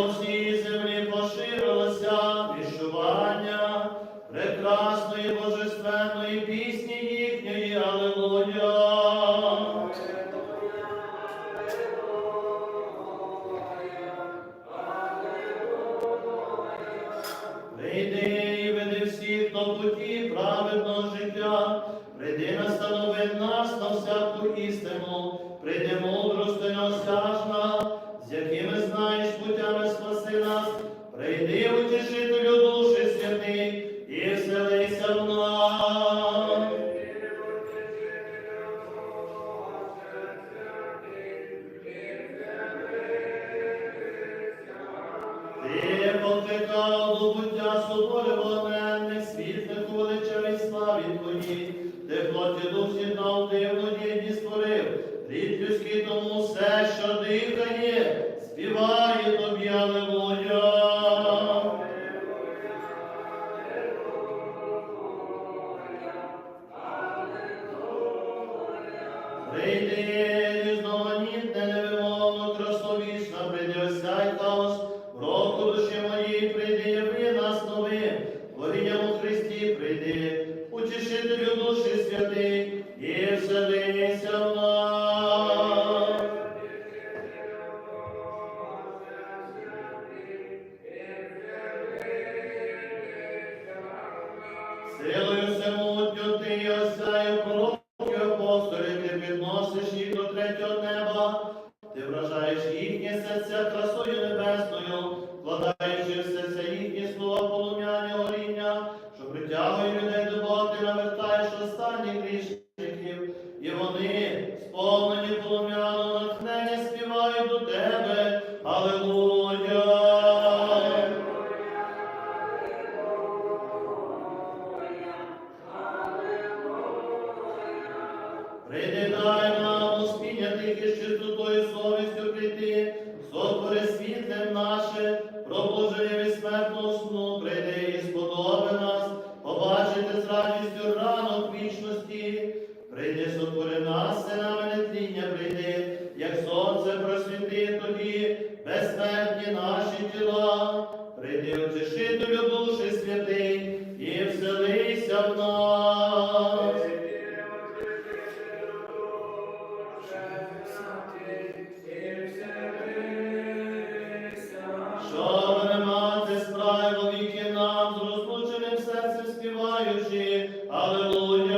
по всій землі поширилося віщування прекрасної божественної пісні їхньої Аллилуйя. Прийди Прийди, різноманітне, невимовно, красовічна, прийди осяй хаос, року душі моїй, прийди, яви нас новим, творінням у Христі прийди, утішителю душі святий, і вселися в нас. Силою до неба, ти вражаєш їхнє серця красою небесною, вкладаючи в серця їхні слова полум'яні горіння, що притягує людей до Бога, ти навертаєш останніх грішників, і вони, сповнені полум'яного натхнення, співають до тебе. Аллилуйя! Сотвори нас, синами нетління, прийди, як сонце просвіти тобі, безсмертні наші тіла, прийди, утішителю душі святий, і вселися в нас. Що не мати справи віки нам, з розлученим серцем співаючи, Аллилуйя.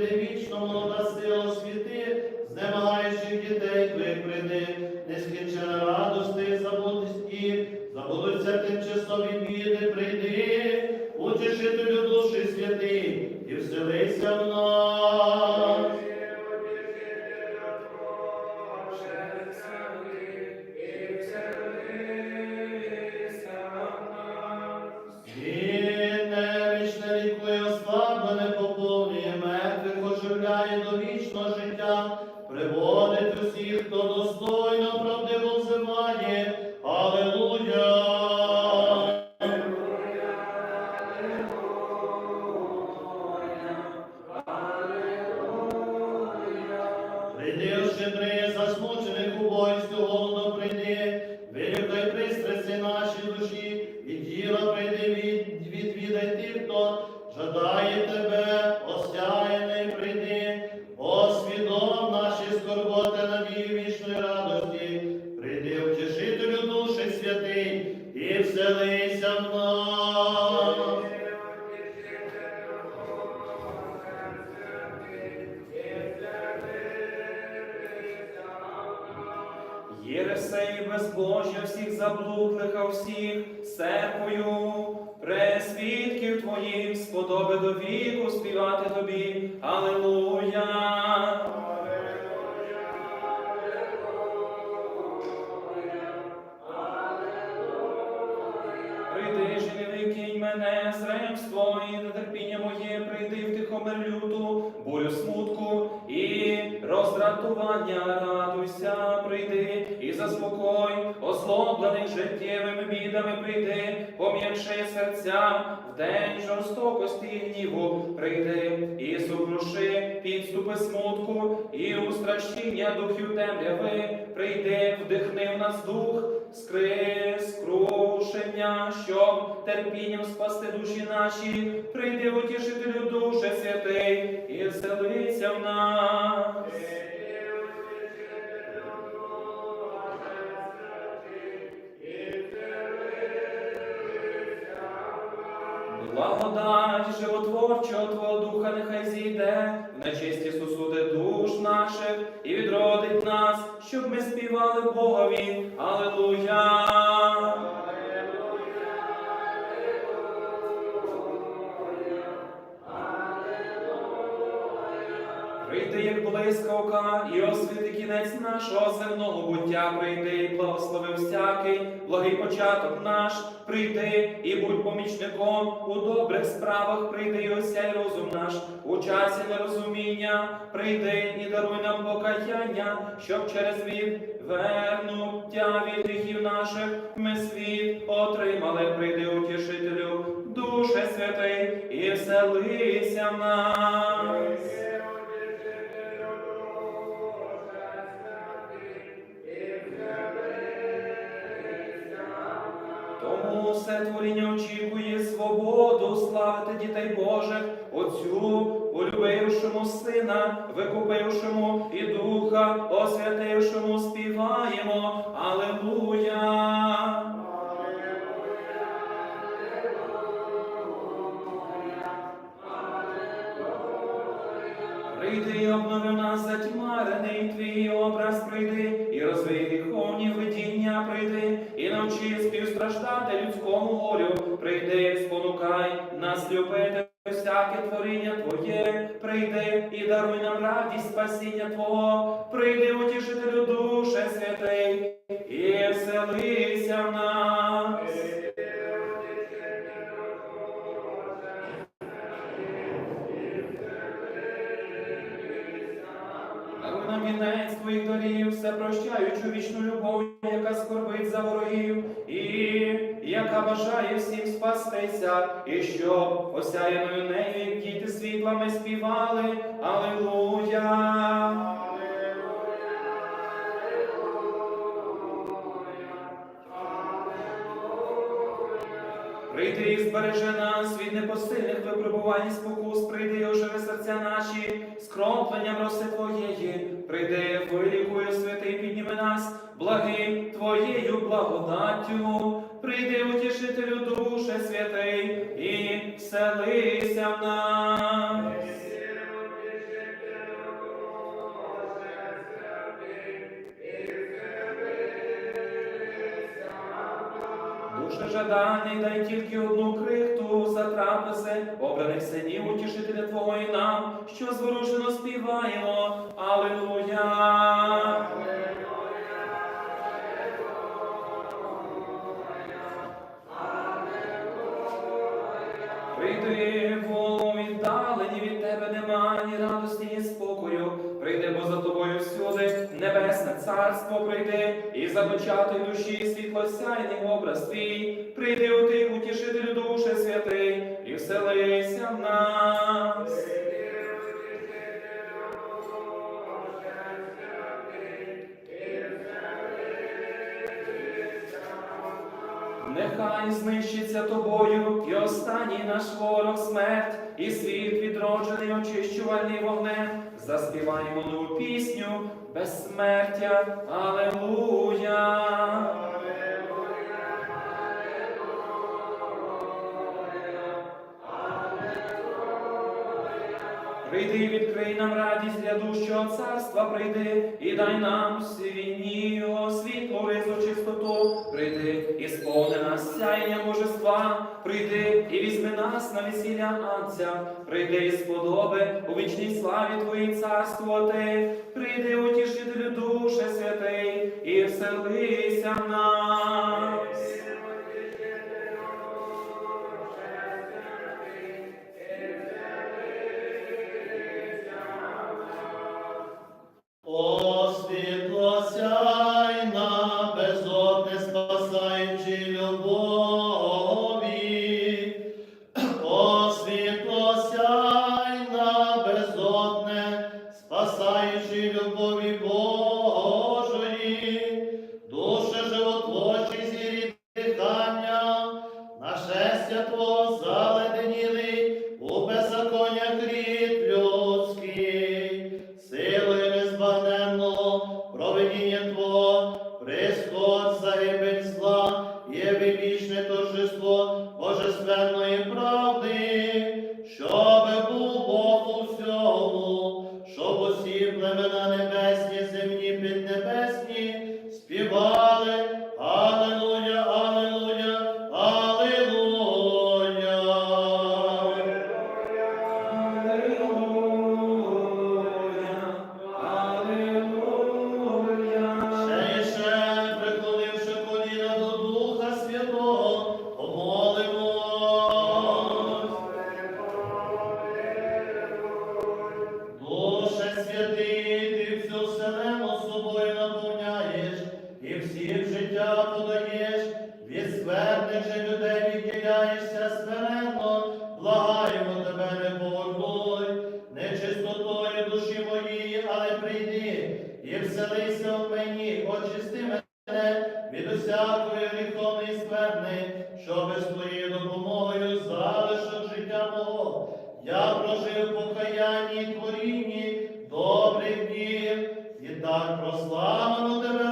Вічно, молода сила світи, знемагаючих дітей прийди, нескінчена радости, забутості, забудуться тимчасові біди, прийди, утішителю душі святий, і вселися в нас. Він жадає тебе, осяяний прийди, освідом наші скорботи, надії вічної радості, прийди, втіши Святий, і вселися в нас. Єресей безбожжя всіх заблудлих, а всіх серпою, пресвідків твоїх сподоби до віку співати тобі. Аллилуйя! Зремство і нетерпіння моє, прийди в тихомир люту, болю смутку і роздратування, радуйся, прийди і заспокой, озлоблених життєвими бідами прийди, пом'якши серця в день жорстокості і гніву, прийди і сукруши підступи смутку, і у стращіння духів темряви, прийди, вдихни в нас дух, скри, скрушення, щоб терпінням спасти душі наші, прийди утішителю душе святий, і вселися в нас. Благодать животворчого Твого Духа нехай зійде в нечисті сусуди душ наших і відродить нас, щоб ми співали Богові. Аллилуйя! Блискавка, і освіти кінець нашого земного буття. Прийди, і благослови всякий, благий початок наш. Прийди і будь помічником у добрих справах. Прийди, і осяй розум наш у часі нерозуміння. Прийди і даруй нам покаяння, щоб через відвернуття від гріхів наших ми світ отримали. Прийди, утішителю, душе святий, і вселися в нас. Все творіння очікує свободу, славити дітей Божих, Отцю, полюбившому Сина, викупившому і Духа, освятившому, співаємо. Аллилуйя! Прийди і обнови нас затьмарений твій образ, прийди, і розвий гріховні видіння, прийди, і навчи співстраждати людському горю, прийди, спонукай нас любити всяке творіння Твоє, прийди і даруй нам радість спасіння Твого, прийди, утішителю душе святий, і вселися в нас. Даруй нам вінець твоїх дарів, все прощаючу вічну любов, яка скорбить за ворогів, і яка бажає всім спастися, і щоб осяяною нею, діти світлами співали. Аллилуйя! Прийди і збережи нас від непосильних випробувань і спокус, прийди і оживи серця наші скропленням роси Твоєї, прийди, вилікуй, святий, підніми нас, благим Твоєю благодаттю, прийди, утішителю душе святий, і вселися в нас. Душе жаданий, дай тільки одну крихту за обраних синів, утішителя Твого і нам, що зворушено співаємо. Аллилуйя! Нема радості, і спокою. прийде бо за тобою всюди небесне царство прийде, і запечатай душі світло сяйний образ твій. Прийди у ти, утішителю душе святий, і вселися в нас. нехай знищиться тобою, і останній наш ворог смерть, і світ відроджений, очищувальний вогнем. Заспіваємо нову пісню безсмертя, Алелуя! Прийди, відкрий нам радість для душого царства, прийди і дай нам свій освіт. нас на весілля Анця, прийди із подоби у вічній славі Твої царство Ти, прийди утішителю душе святий і вселися в нас. Я прожив покаянні і добрих днів, і так прославлено тебе.